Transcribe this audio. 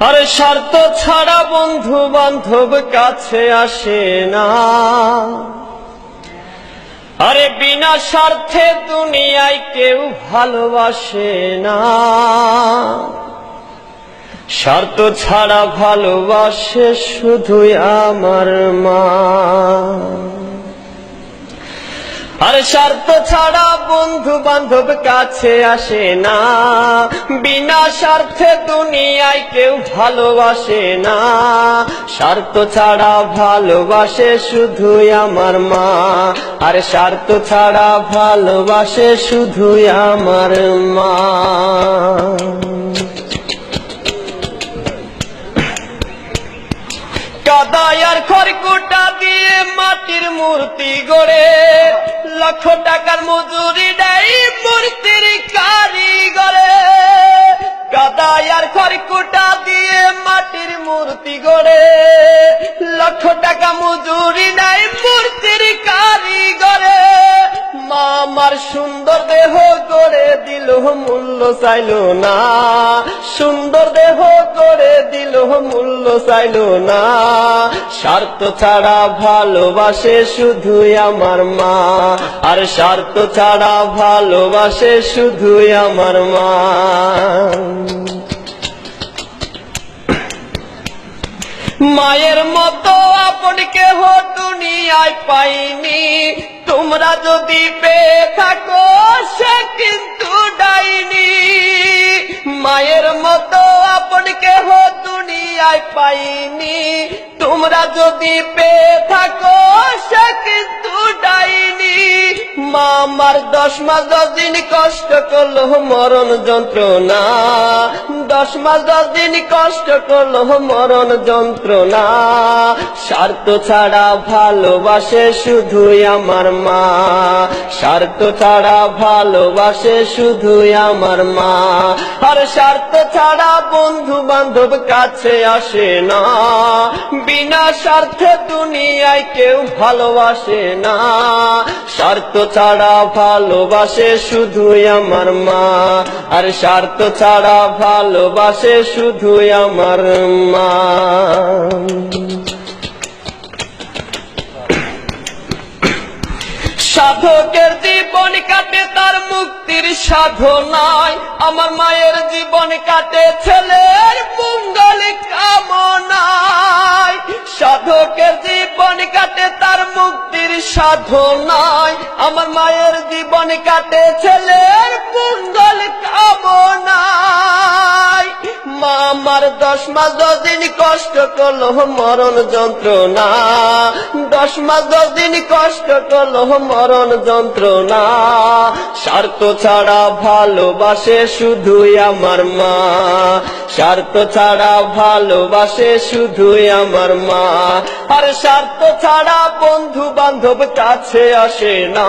আরে স্বার্থ ছাড়া বন্ধু বান্ধব কাছে আসে না। আরে বিনা স্বার্থে দুনিয়ায় কেউ ভালোবাসে না। স্বার্থ ছাড়া ভালোবাসে শুধুই আমার মা। আরে স্বার্থ ছাড়া বন্ধু বান্ধব কাছে আসে না। বিনা স্বার্থে দুনিয়ায় কেউ ভালোবাসে না। স্বার্থ ছাড়া ভালোবাসে শুধুই আমার মা। আর স্বার্থ ছাড়া ভালোবাসে শুধুই আমার মা। কাদায়ার খড়কুটা দিয়ে মাটির মূর্তি গড়ে লক্ষ টাকার মজুরি দেয় মূর্তির লক্ষ টাকা মজুরি নাই মূর্তির কারিগরে। মা আমার সুন্দর দেহ করে দিল, মূল্য চাইল না। সুন্দর দেহ করে দিল, মূল্য চাইল না। স্বার্থ ছাড়া ভালোবাসে শুধুই আমার মা। আর স্বার্থ ছাড়া ভালোবাসে শুধুই আমার মা। মায়ের মতো আপন কেহ দুনিয়ায় পাইনি। তোমরা যদি পেয়ে থাকো, সে কিন্তু ডাইনি। মায়ের মতো আপন কেহ দুনিয়ায় পাইনি। তোমরা যদি পেয়ে থাকো, সে কিন্তু ডাইনি। মা আমার দশ মাস দশ দিন কষ্ট করল, মরণ যন্ত্রণা। দশ মাস, দশ দিন কষ্ট করল মরণ যন্ত্রণা। স্বার্থ ছাড়া ভালোবাসে শুধুই আমার মা। স্বার্থ ছাড়া ভালোবাসে শুধুই আমার মা। আর স্বার্থ ছাড়া বন্ধু বান্ধব কাছে আসে না। বিনা স্বার্থে দুনিয়ায় কেউ ভালোবাসে না। স্বার্থ ছাড়া ভালোবাসে শুধুই আমার মা। আর স্বার্থ ছাড়া ভালোবাসে শুধুই আমার মা। সাধকের জীবন কাটে, তার মুক্তির সাধনায় আমার মায়ের জীবন কাটে, ছেলের মঙ্গল কামনায়। সাধকের জীবন কাটে, তার মুক্তির সাধনায় আমার মায়ের জীবন কাটে, ছেলের মঙ্গল কামনায়। মা আমার দশ মাস দশ দিন কষ্ট করল, মরণ যন্ত্রণা। দশ মাস দশ দিন কষ্ট করল, মরণ যন্ত্রণা। স্বার্থ ছাড়া ভালোবাসে শুধুই আমার মা। স্বার্থ ছাড়া ভালোবাসে শুধুই আমার মা। আর স্বার্থ ছাড়া বন্ধু বান্ধব কাছে আসে না।